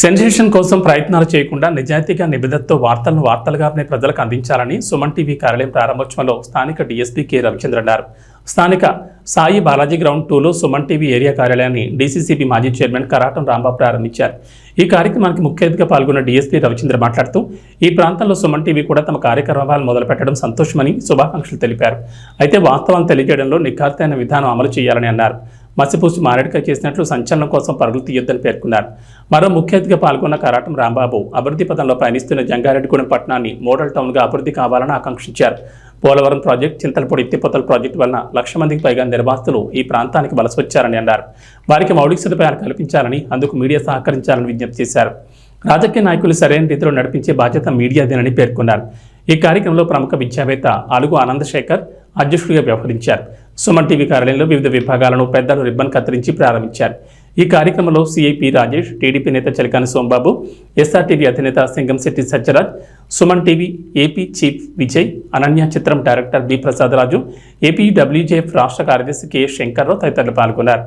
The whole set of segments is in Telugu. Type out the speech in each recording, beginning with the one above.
సెన్సేషన్ కోసం ప్రయత్నాలు చేయకుండా నిజాయితీగా నిబద్ధతతో వార్తలను వార్తలుగానే ప్రజలకు అందించాలని సుమన్ టీవీ కార్యాలయం ప్రారంభోత్సవంలో స్థానిక డీఎస్పీ కె రవిచంద్ర అన్నారు. స్థానిక సాయి బాలాజీ గ్రౌండ్ టూలో సుమన్ టీవీ ఏరియా కార్యాలయాన్ని డీసీసీబీ మాజీ చైర్మన్ కరాటం రాంబాబు ప్రారంభించారు. ఈ కార్యక్రమానికి ముఖ్య అతిథిగా పాల్గొన్న డీఎస్పీ రవిచంద్ర మాట్లాడుతూ ఈ ప్రాంతంలో సుమన్ టీవీ కూడా తమ కార్యక్రమాలు మొదలుపెట్టడం సంతోషమని శుభాకాంక్షలు తెలిపారు. అయితే వాస్తవాన్ని తెలియజేయడంలో నిఖార్తైన విధానం అమలు చేయాలని అన్నారు. మసిపూసి మారేడుకాయ చేసినట్లు సంచలనం కోసం పరుగులు తీయొద్దని పేర్కొన్నారు. మరో ముఖ్య అతిథిగా పాల్గొన్న కరాటం రాంబాబు అభివృద్ధి పదంలో పయనిస్తున్న జంగారెడ్డిగూడెం పట్టణాన్ని మోడల్ టౌన్గా అభివృద్ధి కావాలని ఆకాంక్షించారు. పోలవరం ప్రాజెక్టు చింతలపూడి ఎత్తిపోతల ప్రాజెక్టు వలన లక్ష మందికి పైగా నిర్వాసితులు ఈ ప్రాంతానికి వలస వచ్చారని అన్నారు. వారికి మౌలిక సదుపాయాలు కల్పించాలని అందుకు మీడియా సహకరించాలని విజ్ఞప్తి చేశారు. రాజకీయ నాయకులు సరైన రీతిలో నడిపించే బాధ్యత మీడియాదేనని పేర్కొన్నారు. ఈ కార్యక్రమంలో ప్రముఖ విద్యావేత్త అలుగు ఆనందశేఖర్ అధ్యక్షుడిగా వ్యవహరించారు. సుమన్ టీవీ కార్యాలయంలో వివిధ విభాగాలను పెద్దలు రిబ్బన్ కత్తిరించి ప్రారంభించారు. ఈ కార్యక్రమంలో సిఐపి రాజేష్ టీడీపీ నేత చలికాని సోంబాబు ఎస్ఆర్టీవీ అధినేత Singamsetti Satyaraj Suman TV AP chief Vijay Ananya చిత్రం director B Prasadaraju AP WJF రాష్ట్ర కార్యదర్శి కె శంకర్రావు తదితరులు పాల్గొన్నారు.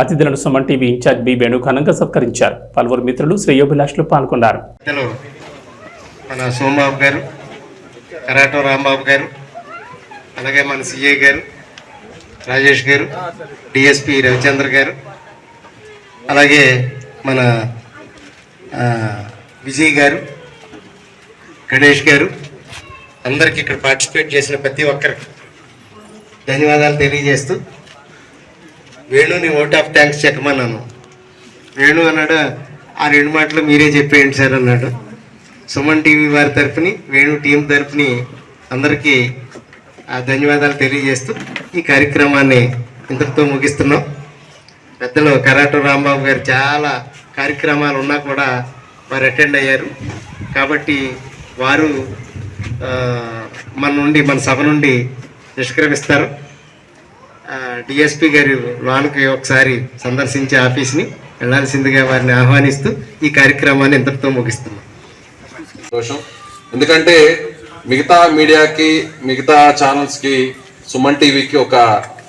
అతిథులను సుమన్ టీవీ ఇన్ఛార్జ్ బి వేణుఘనంగా సత్కరించారు. పలువురు మిత్రులు శ్రేయోభిలాషులు పాల్గొన్నారు. మన సోమబాబు గారు కరాటో రాంబాబు గారు అలాగే మన సిఏ గారు రాజేష్ గారు డిఎస్పి రవిచంద్ర గారు అలాగే మన విజయ్ గారు గణేష్ గారు అందరికి ఇక్కడ పార్టిసిపేట్ చేసిన ప్రతి ఒక్కరికి ధన్యవాదాలు తెలియజేస్తూ వేణుని ఓట్ ఆఫ్ థ్యాంక్స్ చెప్పమన్నాను. వేణు అన్నాడు ఆ రెండు మాటలు మీరే చెప్పేయండి సార్ అన్నాడు. సుమన్ టీవీ వారి తరఫుని వేణు టీం తరఫుని అందరికీ ధన్యవాదాలు తెలియజేస్తూ ఈ కార్యక్రమాన్ని ఇంతటితో ముగిస్తున్నాం. పెద్దలు కరాటు రాంబాబు గారు చాలా కార్యక్రమాలు ఉన్నా కూడా వారు అటెండ్ అయ్యారు. కాబట్టి వారు మన నుండి మన సభ నుండి నిష్క్రమిస్తారు. డిఎస్పి గారి లోనికి ఒకసారి సందర్శించే ఆఫీస్ని వెళ్ళాల్సిందిగా వారిని ఆహ్వానిస్తూ ఈ కార్యక్రమాన్ని ఇంతటితో ముగిస్తున్నాం. సంతోషం. ఎందుకంటే మిగతా మీడియాకి మిగతా ఛానల్స్కి సుమన్ టీవీకి ఒక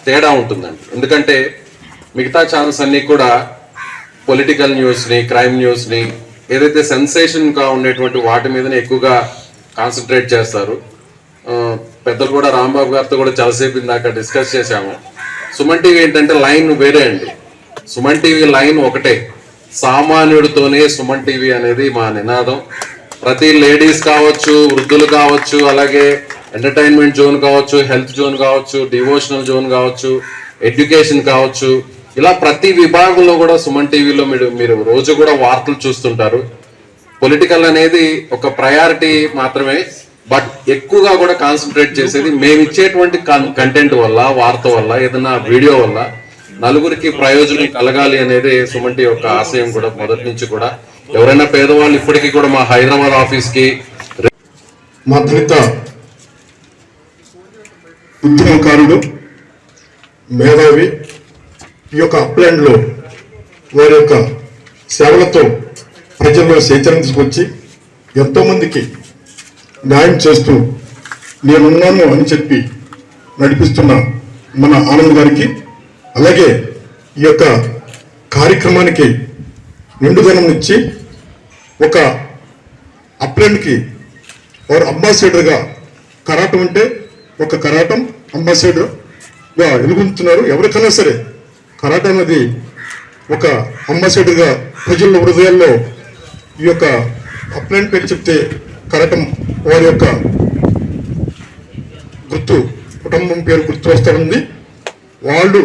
తేడా ఉంటుందండి. ఎందుకంటే మిగతా ఛానల్స్ అన్నీ కూడా పొలిటికల్ న్యూస్ని క్రైమ్ న్యూస్ని ఏదైతే సెన్సేషన్గా ఉండేటువంటి వాటి మీదనే ఎక్కువగా కాన్సన్ట్రేట్ చేస్తారు. పెద్దలు కూడా రాంబాబు గారితో కూడా చాలాసేపు ఇందాక డిస్కస్ చేశాము. సుమన్ టీవీ ఏంటంటే లైన్ వేరే అండి. సుమన్ టీవీ లైన్ ఒకటే. సామాన్యుడితోనే సుమన్ టీవీ అనేది మా నినాదం. ప్రతి లేడీస్ కావచ్చు వృద్ధులు కావచ్చు అలాగే ఎంటర్టైన్మెంట్ జోన్ కావచ్చు హెల్త్ జోన్ కావచ్చు డివోషనల్ జోన్ కావచ్చు ఎడ్యుకేషన్ కావచ్చు. ఇలా ప్రతి విభాగంలో కూడా సుమన్ టీవీలో మీరు మీరు రోజు కూడా వార్తలు చూస్తుంటారు. పొలిటికల్ అనేది ఒక ప్రయారిటీ మాత్రమే బట్ ఎక్కువగా కూడా కాన్సన్ట్రేట్ చేసేది మేము ఇచ్చేటువంటి కంటెంట్ వల్ల వార్త వల్ల ఏదైనా వీడియో వల్ల నలుగురికి ప్రయోజనం కలగాలి అనేది సుమన్ యొక్క ఆశయం కూడా మొదటి నుంచి కూడా. ఎవరైనా పేదవాళ్ళు ఇప్పటికీ కూడా మా హైదరాబాద్ ఆఫీస్కి మా దళిత ఉద్యమకారుడు మేధావి ఈ యొక్క అప్లాండ్లో వారి యొక్క సేవలతో ప్రజల్లో చైతన్యం తీసుకొచ్చి ఎంతోమందికి న్యాయం చేస్తూ నేనున్నాను అని చెప్పి నడిపిస్తున్న మన ఆనంద్ గారికి అలాగే ఈ యొక్క కార్యక్రమానికి నిండుదనం ఇచ్చి ఒక అప్లాండ్కి వారు అంబాసిడర్గా కరాటం అంటే ఒక కరాటం అంబాసిడర్గా వెలుగుతున్నారు ఎవరికైనా సరే కరాటం అనేది ఒక అంబాసిడర్గా ప్రజల హృదయాల్లో ఈ యొక్క అప్లైన్ పేరు చెప్తే కరాటం వారి యొక్క గుర్తు కుటుంబం పేరు గుర్తు వస్తూ ఉంది వాళ్ళు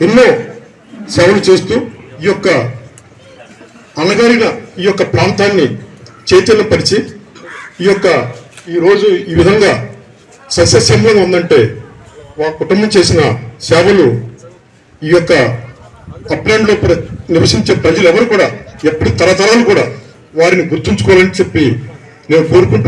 ఎన్నో సేవలు చేస్తూ ఈ యొక్క అనగారిన ఈ యొక్క ప్రాంతాన్ని చైతన్యపరిచి ఈ యొక్క ఈరోజు ఈ విధంగా సస్యశ్యామలంగా ఉందంటే వా కుటుంబం చేసిన సేవలు ఈ యొక్క అప్లాండ్లో నివసించే ప్రజలు ఎవరు కూడా ఎప్పుడు తరతరాలు కూడా వారిని గుర్తుంచుకోవాలని చెప్పి నేను కోరుకుంటూ